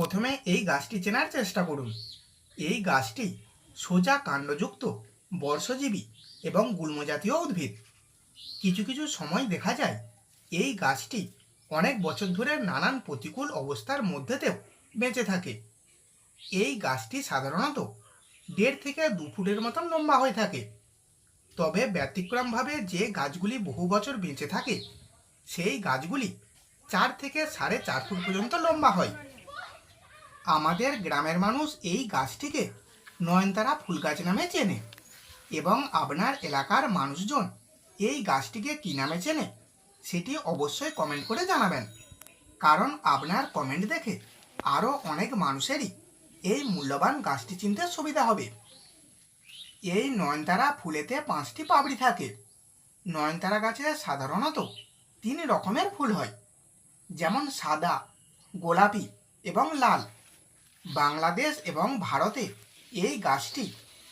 প্রথমে এই গাছটি চেনার চেষ্টা করুন। এই গাছটি সোজা কাণ্ডযুক্ত, বর্ষজীবী এবং গুল্মজাতীয় উদ্ভিদ। কিছু কিছু সময় দেখা যায়, এই গাছটি অনেক বছর ধরে নানান প্রতিকূল অবস্থার মধ্যেতেও বেঁচে থাকে। এই গাছটি সাধারণত দেড় থেকে দু ফুটের মতন লম্বা হয়ে থাকে। তবে ব্যতিক্রমভাবে যে গাছগুলি বহু বছর বেঁচে থাকে, সেই গাছগুলি চার থেকে সাড়ে চার ফুট পর্যন্ত লম্বা হয়। আমাদের গ্রামের মানুষ এই গাছটিকে নয়নতারা ফুল গাছ নামে চেনে এবং আপনার এলাকার মানুষজন এই গাছটিকে কী নামে চেনে সেটি অবশ্যই কমেন্ট করে জানাবেন। কারণ আপনার কমেন্ট দেখে আরও অনেক মানুষেরই এই মূল্যবান গাছটি চিনতে সুবিধা হবে। এই নয়নতারা ফুলেতে পাঁচটি পাপড়ি থাকে। নয়নতারা গাছে সাধারণত তিন রকমের ফুল হয়। যেমন সাদা, গোলাপি এবং লাল। বাংলাদেশ এবং ভারতে এই গাছটি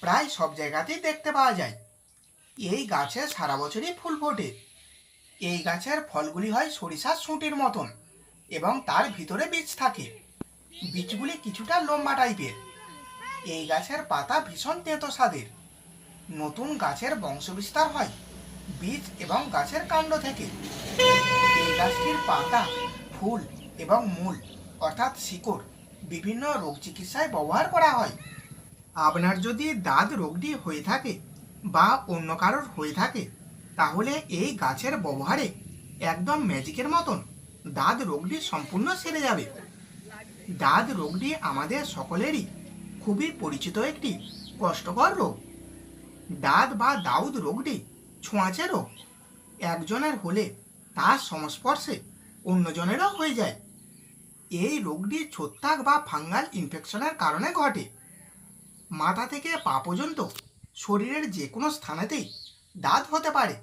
প্রায় সব জায়গাতেই দেখতে পাওয়া যায়। এই গাছে সারা বছরই ফুল ফোটে। এই গাছের ফলগুলি হয় সরিষার সুঁটির মতন এবং তার ভিতরে বীজ থাকে। বীজগুলি কিছুটা লম্বা টাইপের। এই গাছের পাতা ভীষণ তেতো স্বাদের। নতুন গাছের বংশবিস্তার হয় বীজ এবং গাছের কাণ্ড থেকে। এই গাছটির পাতা ফুল এবং মূল, অর্থাৎ শিকড় বিভিন্ন রোগ চিকিৎসায় ব্যবহার করা হয়। আপনার যদি দাঁত রোগটি হয়ে থাকে বা অন্য কারোর হয়ে থাকে, তাহলে এই গাছের ব্যবহারে একদম ম্যাজিকের মতন দাঁত রোগটি সম্পূর্ণ সেরে যাবে। দাঁত রোগটি আমাদের সকলেরই খুবই পরিচিত একটি কষ্টকর রোগ। দাঁত বা দাউদ রোগটি ছোঁয়াচে রোগ। একজনের হলে তার সংস্পর্শে অন্যজনেরও হয়ে যায়। এই রোগটি ছত্রাক বা ফাঙ্গাল ইনফেকশনের কারণে ঘটে। মাথা থেকে পা পর্যন্ত শরীরের যে কোনো স্থানেতেই দাঁত হতে পারে।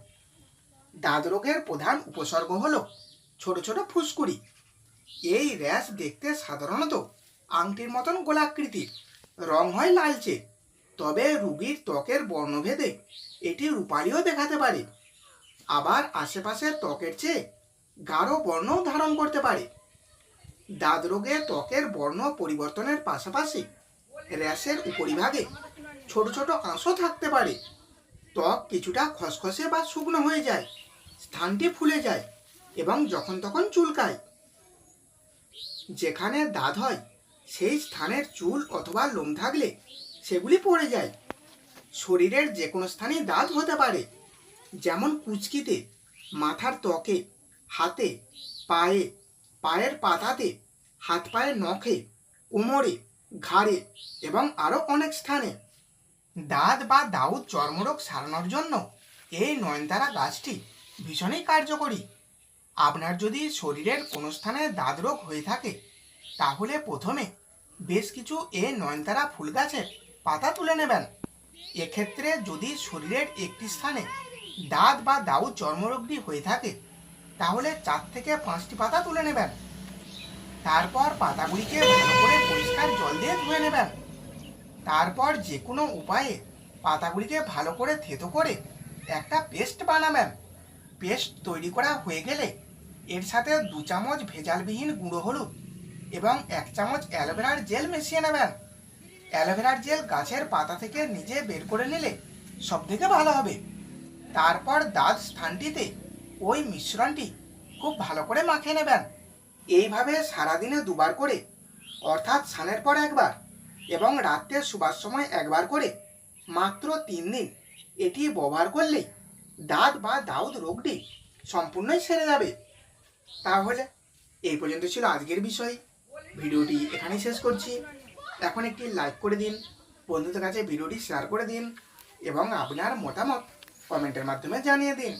দাঁত রোগের প্রধান উপসর্গ হলো ছোট ছোট ফুসকুড়ি। এই র্যাশ দেখতে সাধারণত আংটির মতন গোলাকৃতির, রং হয় লালচে। তবে রুগীর ত্বকের বর্ণভেদে এটি রূপালিও দেখাতে পারে। আবার আশেপাশের ত্বকের চেয়ে গাঢ় বর্ণও ধারণ করতে পারে। দাঁত রোগে ত্বকের বর্ণ পরিবর্তনের পাশাপাশি র্যাশের উপরিভাগে ছোট ছোট আঁশও থাকতে পারে। ত্বক কিছুটা খসখসে বা শুকনো হয়ে যায়, স্থানটি ফুলে যায় এবং যখন তখন চুলকায়। যেখানে দাঁত হয়, সেই স্থানের চুল অথবা লোম থাকলে সেগুলি পড়ে যায়। শরীরের যে কোনো স্থানেই দাঁত হতে পারে, যেমন কুচকিতে, মাথার ত্বকে, হাতে, পায়ে পায়ের পাতাতে, হাত পায়ের নখে, কোমরে, ঘাড়ে এবং আরও অনেক স্থানে। দাঁত বা দাউদ চর্মরোগ সারানোর জন্য এই নয়নতারা গাছটি ভীষণই কার্যকরী। আপনার যদি শরীরের কোনো স্থানে দাঁত রোগ হয়ে থাকে, তাহলে প্রথমে বেশ কিছু এ নয়নতারা ফুল গাছের পাতা তুলে নেবেন। এক্ষেত্রে যদি শরীরের একটি স্থানে দাঁত বা দাউদ চর্মরোগটি হয়ে থাকে তাহলে চার থেকে পাঁচটি পাতা তুলে নেবেন। তারপর পাতাগুলিকে ভালো করে পরিষ্কার জল দিয়ে ধুয়ে নেবেন। তারপর যে কোনো উপায়ে পাতাগুলিকে ভালো করে থেতো করে একটা পেস্ট বানাবেন। পেস্ট তৈরি করা হয়ে গেলে এর সাথে দু চামচ ভেজালবিহীন গুঁড়ো হলুদ এবং এক চামচ অ্যালোভেরার জেল মিশিয়ে নেবেন। অ্যালোভেরার জেল গাছের পাতা থেকে নিজে বের করে নিলে সব থেকে ভালো হবে। তারপর দাঁত স্থানটিতে ওই মিশ্রণটি খুব ভালো করে মাখিয়ে নেবেন। এইভাবে সারাদিনে দুবার করে, অর্থাৎ স্নানের পর একবার এবং রাত্রে শোবার সময় একবার করে, মাত্র তিন দিন এটি ব্যবহার করলেই দাঁত বা দাউদ রোগটি সম্পূর্ণই সেরে যাবে। তাহলে এই পর্যন্ত ছিল আজকের বিষয়। ভিডিওটি এখানেই শেষ করছি। এখন একটি লাইক করে দিন, বন্ধুদের কাছে ভিডিওটি শেয়ার করে দিন এবং আপনার মতামত কমেন্টের মাধ্যমে জানিয়ে দিন।